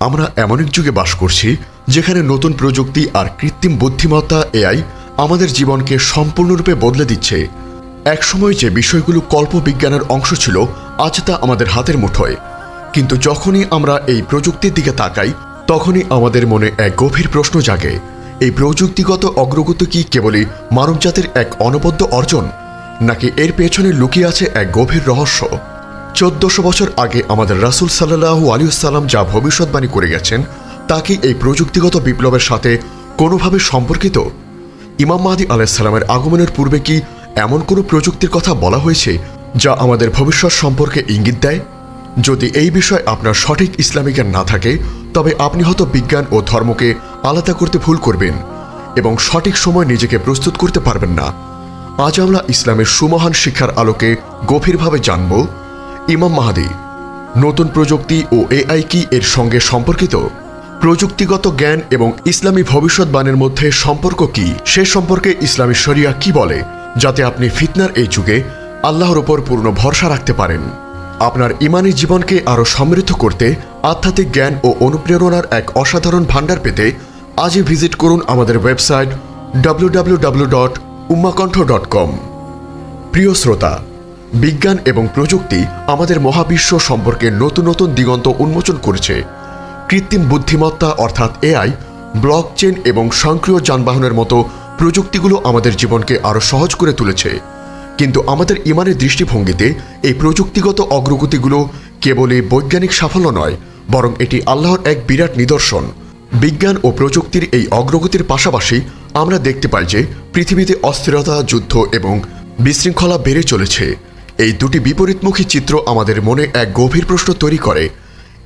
আমরা এমন এক যুগে বাস করছি যেখানে নতুন প্রযুক্তি আর কৃত্রিম বুদ্ধিমত্তা এআই আমাদের জীবনকে সম্পূর্ণরূপে বদলে দিচ্ছে। একসময় যে বিষয়গুলো কল্পবিজ্ঞানের অংশ ছিল, আজ তা আমাদের হাতের মুঠোয়। কিন্তু যখনই আমরা এই প্রযুক্তির দিকে তাকাই, তখনই আমাদের মনে এক গভীর প্রশ্ন জাগে, এই প্রযুক্তিগত অগ্রগতি কি কেবলই মানবজাতির এক অনবদ্য অর্জন, নাকি এর পেছনে লুকিয়ে আছে এক গভীর রহস্য? চোদ্দশো বছর আগে আমাদের রাসুল সাল্লাহু আলিউসাল্লাম যা ভবিষ্যৎবাণী করে গেছেন তা কি এই প্রযুক্তিগত বিপ্লবের সাথে কোনোভাবে সম্পর্কিত? ইমাম মাহাদি আলাইসাল্লামের আগমনের পূর্বে কি এমন কোনো প্রযুক্তির কথা বলা হয়েছে যা আমাদের ভবিষ্যৎ সম্পর্কে ইঙ্গিত দেয়? যদি এই বিষয় আপনার সঠিক ইসলামী জ্ঞান না থাকে, তবে আপনি হয়তো বিজ্ঞান ও ধর্মকে আলাদা করতে ভুল করবেন এবং সঠিক সময় নিজেকে প্রস্তুত করতে পারবেন না। আজ আমরা ইসলামের সুমহান শিক্ষার আলোকে গভীরভাবে জানব ইমাম মাহাদি, নতুন প্রযুক্তি ও এআই কি এর সঙ্গে সম্পর্কিত? প্রযুক্তিগত জ্ঞান এবং ইসলামী ভবিষ্যৎবাণের মধ্যে সম্পর্ক কি? সে সম্পর্কে ইসলামী শরিয়া কি বলে? যাতে আপনি ফিতনার এই যুগে আল্লাহর ওপর পূর্ণ ভরসা রাখতে পারেন। আপনার ইমানি জীবনকে আরও সমৃদ্ধ করতে আধ্যাত্মিক জ্ঞান ও অনুপ্রেরণার এক অসাধারণ ভাণ্ডার পেতে আজই ভিজিট করুন আমাদের website W dot Ummakantha dot com প্রিয় শ্রোতা বিজ্ঞান এবং প্রযুক্তি আমাদের মহাবিশ্ব সম্পর্কে নতুন নতুন দিগন্ত উন্মোচন করেছে। কৃত্রিম বুদ্ধিমত্তা অর্থাৎ এআই ব্লক চেন এবং স্বয়ংক্রিয় যানবাহনের মতো প্রযুক্তিগুলো আমাদের জীবনকে আরও সহজ করে তুলেছে। কিন্তু আমাদের ইমানের দৃষ্টিভঙ্গিতে এই প্রযুক্তিগত অগ্রগতিগুলো কেবলই বৈজ্ঞানিক সাফল্য নয়, বরং এটি আল্লাহর এক বিরাট নিদর্শন। বিজ্ঞান ও প্রযুক্তির এই অগ্রগতির পাশাপাশি আমরা দেখতে পাই যে পৃথিবীতে অস্থিরতা, যুদ্ধ এবং বিশৃঙ্খলা বেড়ে চলেছে। এই দুটি বিপরীতমুখী চিত্র আমাদের মনে এক গভীর প্রশ্ন তৈরি করে।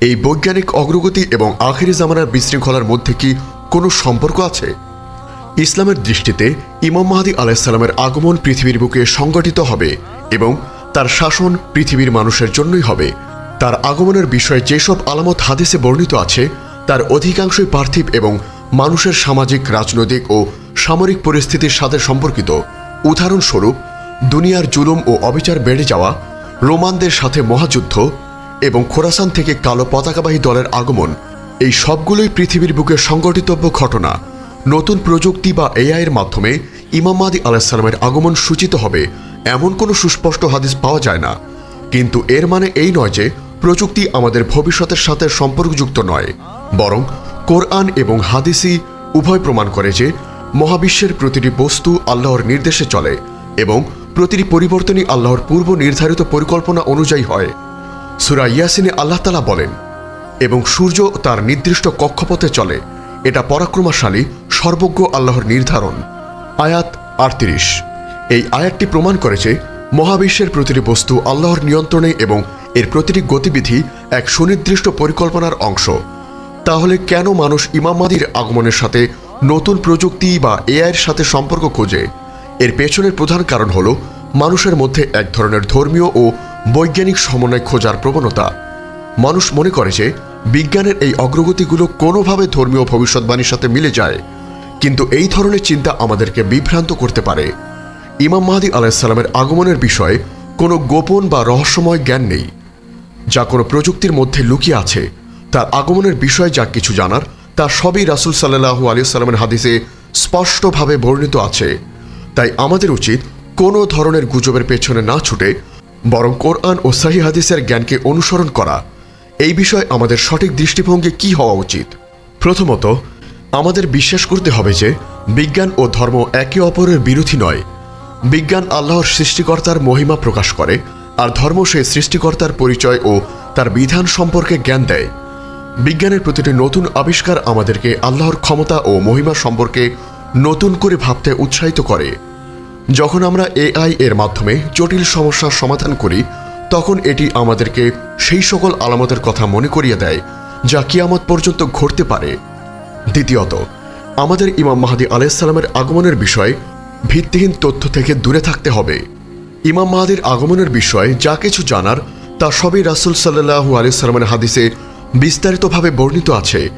এই বৈজ্ঞানিক অগ্রগতি এবং আখেরি জামানার বিশৃঙ্খলার মধ্যে কি কোনো সম্পর্ক আছে? ইসলামের দৃষ্টিতে ইমাম মাহাদি আলাইসাল্লামের আগমন পৃথিবীর বুকে সংগঠিত হবে এবং তার শাসন পৃথিবীর মানুষের জন্যই হবে। তার আগমনের বিষয়ে যেসব আলামত হাদিসে বর্ণিত আছে, তার অধিকাংশই পার্থিব এবং মানুষের সামাজিক, রাজনৈতিক ও সামরিক পরিস্থিতির সাথে সম্পর্কিত। উদাহরণস্বরূপ দুনিয়ার জুলুম ও অবিচার বেড়ে যাওয়া, রোমানদের সাথে মহাযুদ্ধ এবং খোরাসান থেকে কালো পতাকাবাহী দলের আগমন, এই সবগুলোই পৃথিবীর বুকে সংগঠিতব্য ঘটনা। নতুন প্রযুক্তি বা এআইয়ের মাধ্যমে ইমাম মাদি আলাহিসাল্লামের আগমন সূচিত হবে, এমন কোনো সুস্পষ্ট হাদিস পাওয়া যায় না। কিন্তু এর মানে এই নয় যে প্রযুক্তি আমাদের ভবিষ্যতের সাথে সম্পর্কযুক্ত নয়, বরং কোরআন এবং হাদিসি উভয় প্রমাণ করে যে মহাবিশ্বের প্রতিটি বস্তু আল্লাহর নির্দেশে চলে এবং প্রতিটি পরিবর্তনই আল্লাহর পূর্ব নির্ধারিত পরিকল্পনা অনুযায়ী হয়। সুরা ইয়াসিনে আল্লাহ তালা বলেন, এবং সূর্য তার নির্দিষ্ট কক্ষপথে চলে। এটা পরাক্রমশালী, সর্বজ্ঞ আল্লাহর নির্ধারণ। আয়াত আটত্রিশ। এই আয়াতটি প্রমাণ করে যে, মহাবিশ্বের প্রতিটি বস্তু আল্লাহর নিয়ন্ত্রণে এবং এর প্রতিটি গতিবিধি এক সুনির্দিষ্ট পরিকল্পনার অংশ। তাহলে কেন মানুষ ইমামাদির আগমনের সাথে নতুন প্রযুক্তি বা এআইয়ের সাথে সম্পর্ক খোঁজে? এর পেছনের প্রধান কারণ হল মানুষের মধ্যে এক ধরনের ধর্মীয় ও বৈজ্ঞানিক সমন্বয় খোঁজার প্রবণতা। মানুষ মনে করে যে, বিজ্ঞানের এই অগ্রগতিগুলো কোনোভাবে ধর্মীয় ভবিষ্যৎবাণীর সাথে মিলে যায়, কিন্তু এই ধরনের চিন্তা আমাদেরকে বিভ্রান্ত করতে পারে। ইমাম মাহাদি আলাহিসাল্লামের আগমনের বিষয়ে কোনো গোপন বা রহস্যময় জ্ঞান নেই। যা কোনো প্রযুক্তির মধ্যে লুকিয়ে আছে, তার আগমনের বিষয়ে যা কিছু জানার, তা সবই রাসুল সাল্লাহু আলিয়াল্লামের হাদিসে স্পষ্টভাবে বর্ণিত আছে। তাই আমাদের উচিত কোনো ধরনের গুজবের পেছনে না ছুটে বরং কোরআন ও সাহি হাদিসের জ্ঞানকে অনুসরণ করা। এই বিষয়ে আমাদের সঠিক দৃষ্টিভঙ্গি কি হওয়া উচিত? প্রথমত, আমাদের বিশ্বাস করতে হবে যে বিজ্ঞান ও ধর্ম একে অপরের বিরোধী নয়। বিজ্ঞান আল্লাহর সৃষ্টিকর্তার মহিমা প্রকাশ করে আর ধর্ম সেই সৃষ্টিকর্তার পরিচয় ও তার বিধান সম্পর্কে জ্ঞান দেয়। বিজ্ঞানের প্রতিটি নতুন আবিষ্কার আমাদেরকে আল্লাহর ক্ষমতা ও মহিমা সম্পর্কে নতুন করে ভাবতে উৎসাহিত করে। যখন আমরা এআই এর মাধ্যমে জটিল সমস্যার সমাধান করি, তখন এটি আমাদেরকে সেই সকল আলামতের কথা মনে করিয়ে দেয়, যা কিয়ামত পর্যন্ত ঘটতে পারে। দ্বিতীয়ত, আমাদের ইমাম মাহাদি আলাইসাল্লামের আগমনের বিষয়ে ভিত্তিহীন তথ্য থেকে দূরে থাকতে হবে। ইমাম মাহাদির আগমনের বিষয়ে যা কিছু জানার, তা সবই রাসুল সাল্লাহু আলিয়াল্লামের হাদিসে বিস্তারিতভাবে বর্ণিত আছে।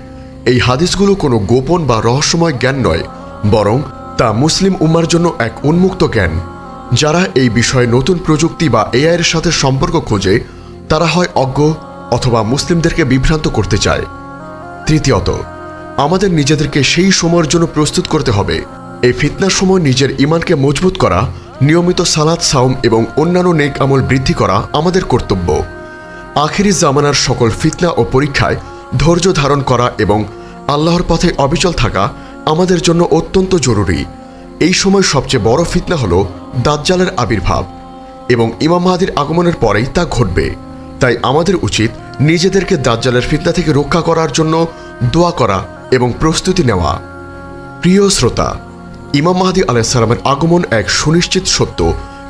এই হাদিসগুলো কোনো গোপন বা রহস্যময় জ্ঞান নয় বরং তা মুসলিম উম্মার জন্য এক উন্মুক্ত জ্ঞান। যারা এই বিষয়ে নতুন প্রযুক্তি বা এআই এর সাথে সম্পর্ক খোঁজে, তারা হয় অজ্ঞ অথবা মুসলিমদেরকে বিভ্রান্ত করতে চায়। তৃতীয়ত, আমাদের নিজেদেরকে সেই সময়ের জন্য প্রস্তুত করতে হবে। এই ফিতনার সময় নিজের ইমানকে মজবুত করা, নিয়মিত সালাদ সাউম এবং অন্যান্য নেক আমল বৃদ্ধি করা আমাদের কর্তব্য। আখেরি জামানার সকল ফিতনা ও পরীক্ষায় ধৈর্য ধারণ করা এবং আল্লাহর পথে অবিচল থাকা আমাদের জন্য অত্যন্ত জরুরি। এই সময় সবচেয়ে বড় ফিতনা হল দাজ্জালের আবির্ভাব এবং ইমাম মাহাদির আগমনের পরেই তা ঘটবে। তাই আমাদের উচিত নিজেদেরকে দাজ্জালের ফিতনা থেকে রক্ষা করার জন্য দোয়া করা এবং প্রস্তুতি নেওয়া। প্রিয় শ্রোতা, ইমাম মাহাদি আলাইসালামের আগমন এক সুনিশ্চিত সত্য,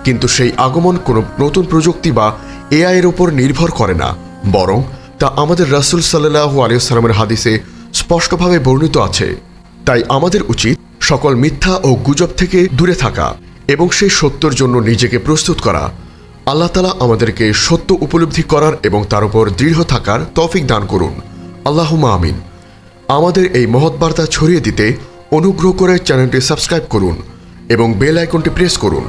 কিন্তু সেই আগমন কোনো নতুন প্রযুক্তি বা এআই এর উপর নির্ভর করে না, বরং তা আমাদের রাসুল সাল্লাহু আলিয়াল্লামের হাদিসে স্পষ্টভাবে বর্ণিত আছে। তাই আমাদের উচিত সকল মিথ্যা ও গুজব থেকে দূরে থাকা এবং সেই সত্যর জন্য নিজেকে প্রস্তুত করা। আল্লাহ তালা আমাদেরকে সত্য উপলব্ধি করার এবং তার উপর দৃঢ় থাকার তৌফিক দান করুন। আল্লাহুমা আমিন। আমাদের এই মহৎ বার্তা ছড়িয়ে দিতে অনুগ্রহ করে চ্যানেলটি সাবস্ক্রাইব করুন এবং বেল আইকনটি প্রেস করুন।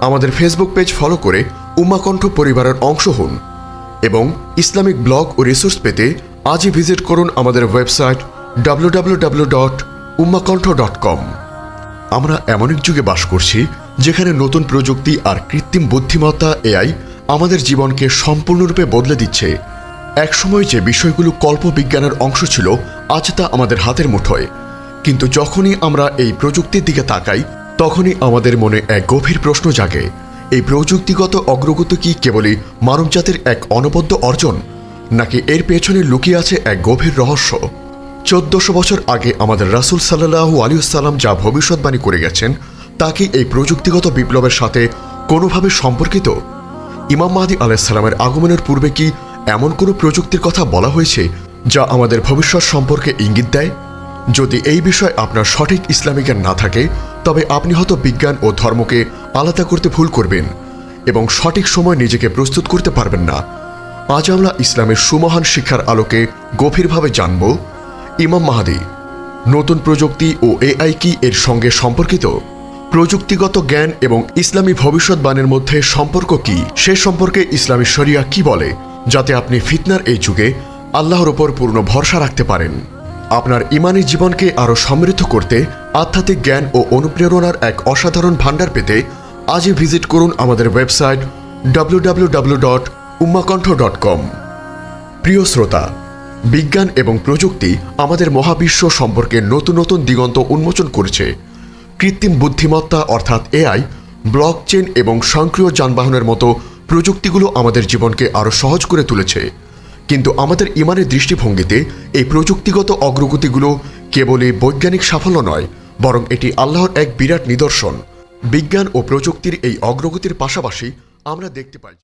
আমাদের ফেসবুক পেজ ফলো করে উমাকণ্ঠ পরিবারের অংশ হন এবং ইসলামিক ব্লগ ও রিসোর্স পেতে আজই ভিজিট করুন আমাদের website W dot Ummakantha dot com. আমরা এমন এক যুগে বাস করছি যেখানে নতুন প্রযুক্তি আর কৃত্রিম বুদ্ধিমত্তা এআই আমাদের জীবনকে সম্পূর্ণরূপে বদলে দিচ্ছে। একসময় যে বিষয়গুলো কল্পবিজ্ঞানের অংশ ছিল, আজ তা আমাদের হাতের মুঠোয়। কিন্তু যখনই আমরা এই প্রযুক্তির দিকে তাকাই, তখনই আমাদের মনে এক গভীর প্রশ্ন জাগে, এই প্রযুক্তিগত অগ্রগতি কি কেবলই মানবজাতির এক অনবদ্য অর্জন, নাকি এর পেছনে লুকিয়ে আছে এক গভীর রহস্য? চোদ্দশো বছর আগে আমাদের রাসুল সাল্লাহু আলিউসাল্লাম যা ভবিষ্যৎবাণী করে গেছেন, তা কি এই প্রযুক্তিগত বিপ্লবের সাথে কোনোভাবে সম্পর্কিত? ইমাম মাহাদি আলাইসাল্লামের আগমনের পূর্বে কি এমন কোনো প্রযুক্তির কথা বলা হয়েছে যা আমাদের ভবিষ্যৎ সম্পর্কে ইঙ্গিত দেয়? যদি এই বিষয়ে আপনার সঠিক ইসলামী জ্ঞান না থাকে, তবে আপনি হয়তো বিজ্ঞান ও ধর্মকে আলাদা করতে ভুল করবেন এবং সঠিক সময় নিজেকে প্রস্তুত করতে পারবেন না। আজ আমরা ইসলামের সুমহান শিক্ষার আলোকে গভীরভাবে জানব ইমাম মাহাদি, নতুন প্রযুক্তি ও এআই কি এর সঙ্গে সম্পর্কিত? প্রযুক্তিগত জ্ঞান এবং ইসলামী ভবিষ্যৎবাণীর মধ্যে সম্পর্ক কি? সে সম্পর্কে ইসলামী শরিয়া কি বলে? যাতে আপনি ফিতনার এই যুগে আল্লাহর ওপর পূর্ণ ভরসা রাখতে পারেন। আপনার ইমানি জীবনকে আরও সমৃদ্ধ করতে আধ্যাত্মিক জ্ঞান ও অনুপ্রেরণার এক অসাধারণ ভাণ্ডার পেতে আজই ভিজিট করুন আমাদের website W dot Ummakantha dot com প্রিয় শ্রোতা বিজ্ঞান এবং প্রযুক্তি আমাদের মহাবিশ্ব সম্পর্কে নতুন নতুন দিগন্ত উন্মোচন করেছে। কৃত্রিম বুদ্ধিমত্তা অর্থাৎ এআই ব্লকচেন এবং স্বয়ংক্রিয় যানবাহনের মতো প্রযুক্তিগুলো আমাদের জীবনকে আরও সহজ করে তুলেছে। কিন্তু আমাদের ইমানের দৃষ্টিভঙ্গিতে এই প্রযুক্তিগত অগ্রগতিগুলো কেবলই বৈজ্ঞানিক সাফল্য নয়, বরং এটি আল্লাহর এক বিরাট নিদর্শন। বিজ্ঞান ও প্রযুক্তির এই অগ্রগতির পাশাপাশি আমরা দেখতে পাই